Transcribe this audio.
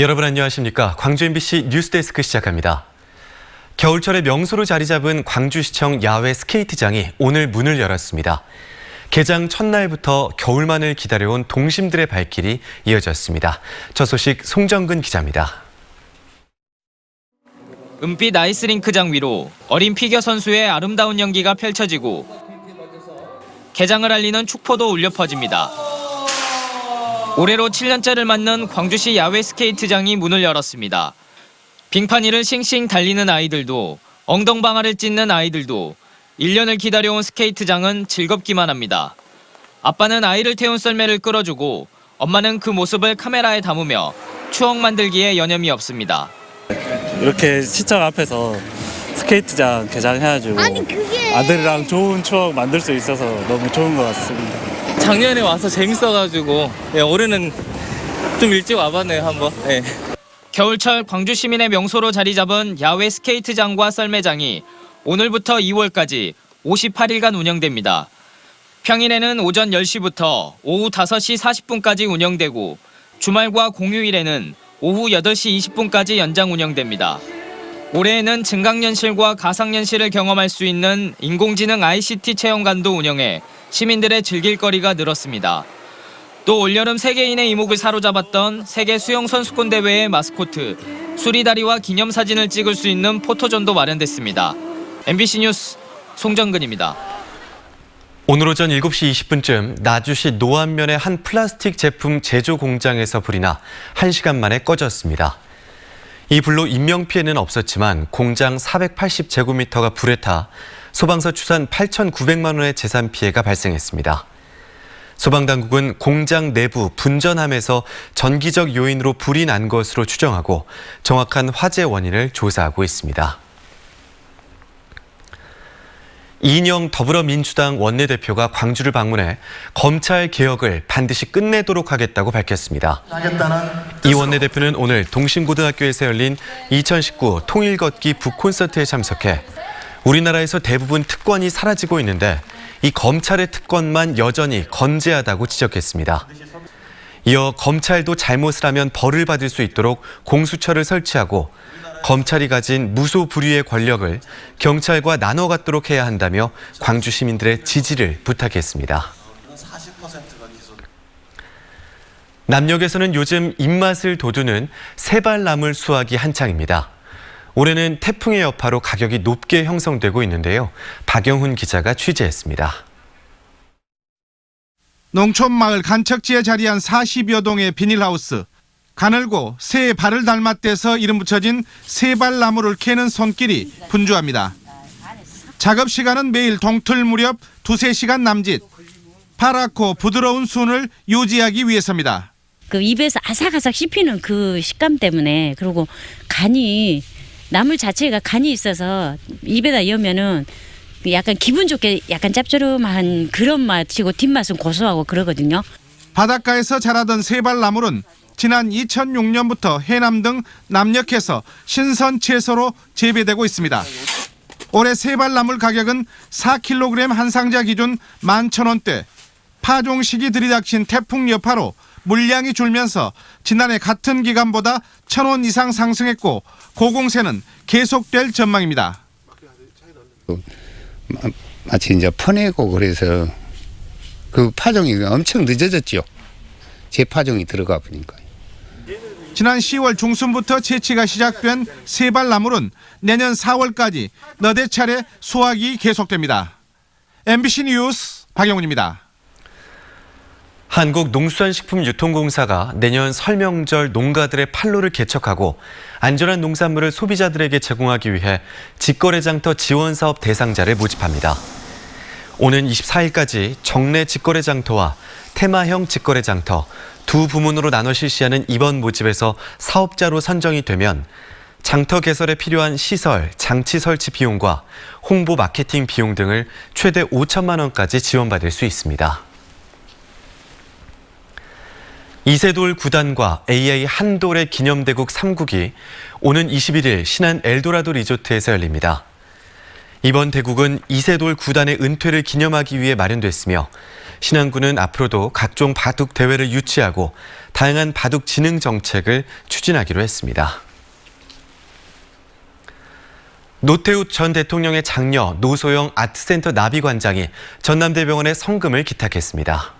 여러분 안녕하십니까? 광주 MBC 뉴스데스크 시작합니다. 겨울철에 명소로 자리 잡은 광주시청 야외 스케이트장이 오늘 문을 열었습니다. 개장 첫날부터 겨울만을 기다려온 동심들의 발길이 이어졌습니다. 저 소식 송정근 기자입니다. 은빛 아이스링크장 위로 어린 피겨 선수의 아름다운 연기가 펼쳐지고 개장을 알리는 축포도 울려 퍼집니다. 올해로 7년째를 맞는 광주시 야외 스케이트장이 문을 열었습니다. 빙판 위를 싱싱 달리는 아이들도 엉덩방아를 찢는 아이들도 1년을 기다려온 스케이트장은 즐겁기만 합니다. 아빠는 아이를 태운 썰매를 끌어주고 엄마는 그 모습을 카메라에 담으며 추억 만들기에 여념이 없습니다. 이렇게 시청 앞에서 스케이트장 개장해가지고 아니 그게 아들이랑 좋은 추억 만들 수 있어서 너무 좋은 것 같습니다. 작년에 와서 재밌어가지고 예, 올해는 좀 일찍 와봤네요 한번. 예. 겨울철 광주 시민의 명소로 자리 잡은 야외 스케이트장과 썰매장이 오늘부터 2월까지 58일간 운영됩니다. 평일에는 오전 10시부터 오후 5시 40분까지 운영되고 주말과 공휴일에는 오후 8시 20분까지 연장 운영됩니다. 올해에는 증강현실과 가상현실을 경험할 수 있는 인공지능 ICT 체험관도 운영해 시민들의 즐길 거리가 늘었습니다. 또 올여름 세계인의 이목을 사로잡았던 세계 수영 선수권 대회의 마스코트 수리다리와 기념사진을 찍을 수 있는 포토존도 마련됐습니다. MBC 뉴스 송정근입니다. 오늘 오전 7시 20분쯤 나주시 노안면의 한 플라스틱 제품 제조 공장에서 불이 나 1시간 만에 꺼졌습니다. 이 불로 인명피해는 없었지만 공장 480제곱미터가 불에 타 소방서 추산 8,900만 원의 재산 피해가 발생했습니다. 소방당국은 공장 내부 분전함에서 전기적 요인으로 불이 난 것으로 추정하고 정확한 화재 원인을 조사하고 있습니다. 이인영 더불어민주당 원내대표가 광주를 방문해 검찰 개혁을 반드시 끝내도록 하겠다고 밝혔습니다. 이 원내대표는 오늘 동신고등학교에서 열린 2019 통일걷기 북콘서트에 참석해 우리나라에서 대부분 특권이 사라지고 있는데 이 검찰의 특권만 여전히 건재하다고 지적했습니다. 이어 검찰도 잘못을 하면 벌을 받을 수 있도록 공수처를 설치하고 검찰이 가진 무소 불위의 권력을 경찰과 나눠 갖도록 해야 한다며 광주 시민들의 지지를 부탁했습니다. 남녘에서는 요즘 입맛을 돋우는 세발나물 수확이 한창입니다. 올해는 태풍의 여파로 가격이 높게 형성되고 있는데요. 박영훈 기자가 취재했습니다. 농촌 마을 간척지에 자리한 40여 동의 비닐하우스. 가늘고 새의 발을 닮았대서 이름 붙여진 새발나무를 캐는 손길이 분주합니다. 작업 시간은 매일 동틀 무렵 두세 시간 남짓. 파랗고 부드러운 순을 유지하기 위해서입니다. 그 입에서 아삭아삭 씹히는 그 식감 때문에 그리고 간이 나물 자체가 간이 있어서 입에다 넣으면은 약간 기분 좋게 약간 짭조름한 그런 맛이고 뒷맛은 고소하고 그러거든요. 바닷가에서 자라던 새발나물은 지난 2006년부터 해남 등 남녘에서 신선 채소로 재배되고 있습니다. 올해 새발나물 가격은 4kg 한 상자 기준 11,000원대. 파종식이 들이닥친 태풍 여파로 물량이 줄면서 지난해 같은 기간보다 1,000원 이상 상승했고 고공세는 계속될 전망입니다. 마- 마치 이제 퍼내고 그래서 그 파종이 엄청 늦어졌죠. 재파종이 들어가 보니까. 지난 10월 중순부터 채취가 시작된 세발나물은 내년 4월까지 너댓 차례 수확이 계속됩니다. MBC 뉴스 박영훈입니다. 한국농수산식품유통공사가 내년 설명절 농가들의 판로를 개척하고 안전한 농산물을 소비자들에게 제공하기 위해 직거래장터 지원사업 대상자를 모집합니다. 오는 24일까지 정례 직거래장터와 테마형 직거래장터 두 부문으로 나눠 실시하는 이번 모집에서 사업자로 선정이 되면 장터 개설에 필요한 시설, 장치 설치 비용과 홍보 마케팅 비용 등을 최대 5천만 원까지 지원받을 수 있습니다. 이세돌 9단과 AI 한돌의 기념대국 3국이 오는 21일 신안 엘도라도 리조트에서 열립니다. 이번 대국은 이세돌 구단의 은퇴를 기념하기 위해 마련됐으며 신안군은 앞으로도 각종 바둑 대회를 유치하고 다양한 바둑 진흥 정책을 추진하기로 했습니다. 노태우 전 대통령의 장녀 노소영 아트센터 나비관장이 전남대병원에 성금을 기탁했습니다.